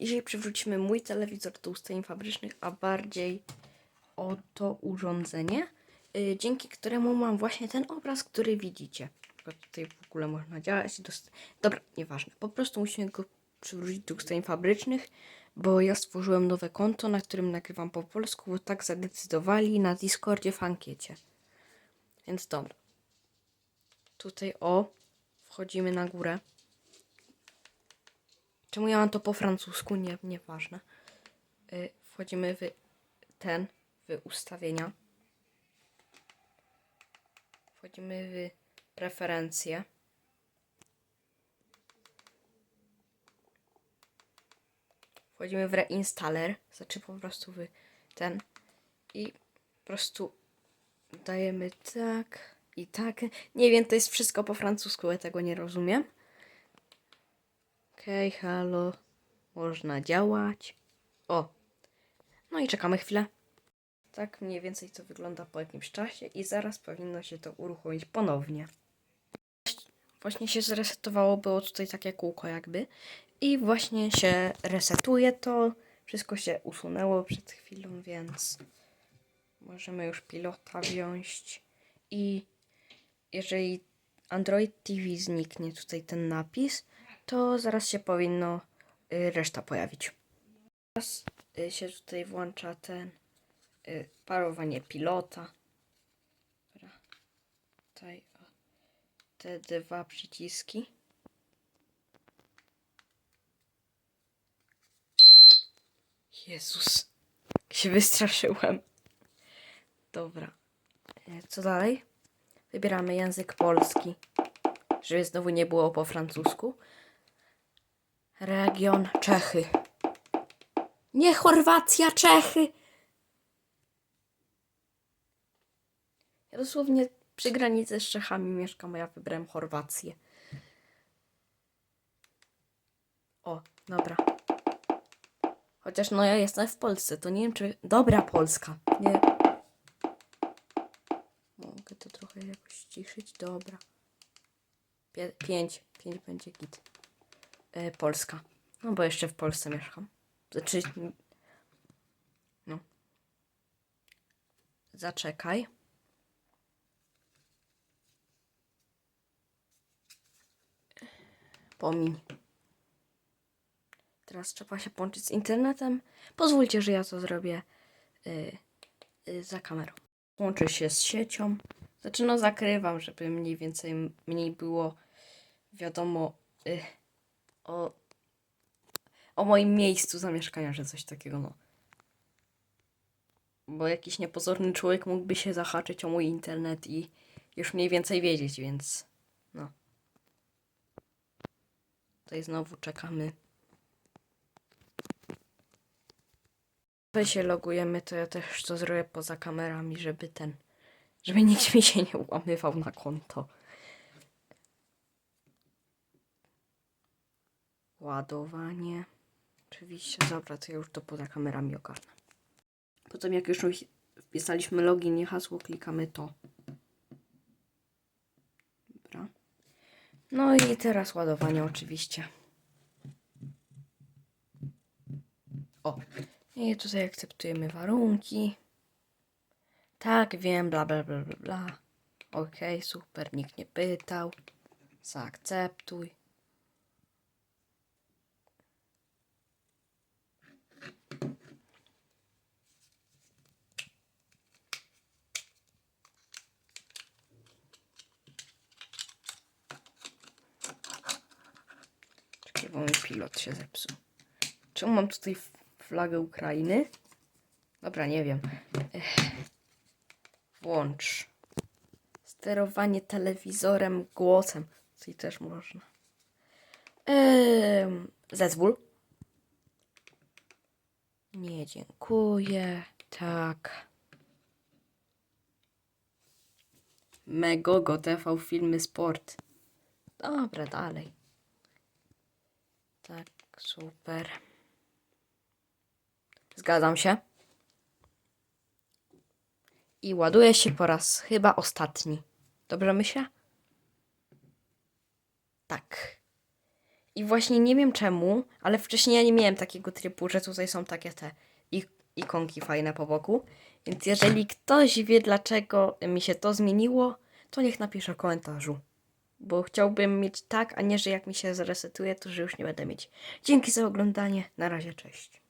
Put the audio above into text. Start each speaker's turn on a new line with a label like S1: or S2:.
S1: Dzisiaj przywrócimy mój telewizor do ustawień fabrycznych, a bardziej oto urządzenie, y, dzięki któremu mam właśnie ten obraz, który widzicie. Tutaj w ogóle można działać. Dobra, nieważne. Po prostu musimy go przywrócić do ustawień fabrycznych, bo ja stworzyłem nowe konto, na którym nagrywam po polsku, bo tak zadecydowali na Discordzie w ankiecie. Więc dobra. Tutaj o, wchodzimy na górę. Czemu ja mam to po francusku? Nie, nieważne. Y, wchodzimy w ten, w ustawienia. Wchodzimy w preferencje. Wchodzimy w reinstaller, znaczy po prostu w ten i po prostu dajemy tak i tak. Nie wiem, to jest wszystko po francusku, ja tego nie rozumiem. Okej, halo. Można działać. O. No i czekamy chwilę. Tak mniej więcej to wygląda po jakimś czasie i zaraz powinno się to uruchomić ponownie. Właśnie się zresetowało, było tutaj takie kółko jakby. I właśnie się resetuje to. Wszystko się usunęło przed chwilą, więc możemy już pilota wziąć. I jeżeli Android TV zniknie tutaj ten napis, to zaraz się powinno y, reszta pojawić. Teraz y, się tutaj włącza ten y, parowanie pilota. Tutaj te dwa przyciski. Jezus, się wystraszyłem. Dobra. E, Co dalej? Wybieramy język polski, żeby znowu nie było po francusku. Region Czechy. Nie Chorwacja, Czechy. Ja dosłownie przy granicy z Czechami mieszkam, a ja wybrałem Chorwację. O, dobra. Chociaż no ja jestem w Polsce, to nie wiem czy... Dobra Polska. Nie. Mogę to trochę jakoś ściszyć. Dobra. Pie pięć. Pięć będzie git. E, Polska. No bo jeszcze w Polsce mieszkam. Znaczy... No. Zaczekaj. Pomiń. Teraz trzeba się połączyć z internetem. Pozwólcie, że ja to zrobię y, y, za kamerą. Łączę się z siecią. Znaczy, no zakrywam, żeby mniej więcej mniej było wiadomo y, o, o moim miejscu zamieszkania, że coś takiego, no. Bo jakiś niepozorny człowiek mógłby się zahaczyć o mój internet i już mniej więcej wiedzieć, więc no. Tutaj znowu czekamy. My się logujemy, to ja też to zrobię poza kamerami, żeby ten, żeby nikt mi się nie włamywał na konto. Ładowanie. Oczywiście, dobra, to ja już to poza kamerami ogarnę. Potem jak już wpisaliśmy login i hasło, klikamy to. Dobra. No i teraz ładowanie oczywiście. O, i tutaj akceptujemy warunki. Tak, wiem, bla, bla, bla, bla, bla. Okej, super, nikt nie pytał. Zaakceptuj. Czekaj, bo pilot się zepsuł. Czemu mam tutaj flagę Ukrainy? Dobra, nie wiem. Ech. Włącz. Sterowanie telewizorem głosem. Tutaj też można. Ehm, zezwól. Nie, dziękuję. Tak. Megogo TV Filmy Sport. Dobra, dalej. Tak, super. Zgadzam się. I ładuje się po raz chyba ostatni. Dobrze myślę? Tak. I właśnie nie wiem czemu, ale wcześniej ja nie miałem takiego trybu, że tutaj są takie te ik- ikonki fajne po boku. Więc jeżeli ktoś wie, dlaczego mi się to zmieniło, to niech napisze w komentarzu. Bo chciałbym mieć tak, a nie, że jak mi się zresetuje, to że już nie będę mieć. Dzięki za oglądanie. Na razie, cześć.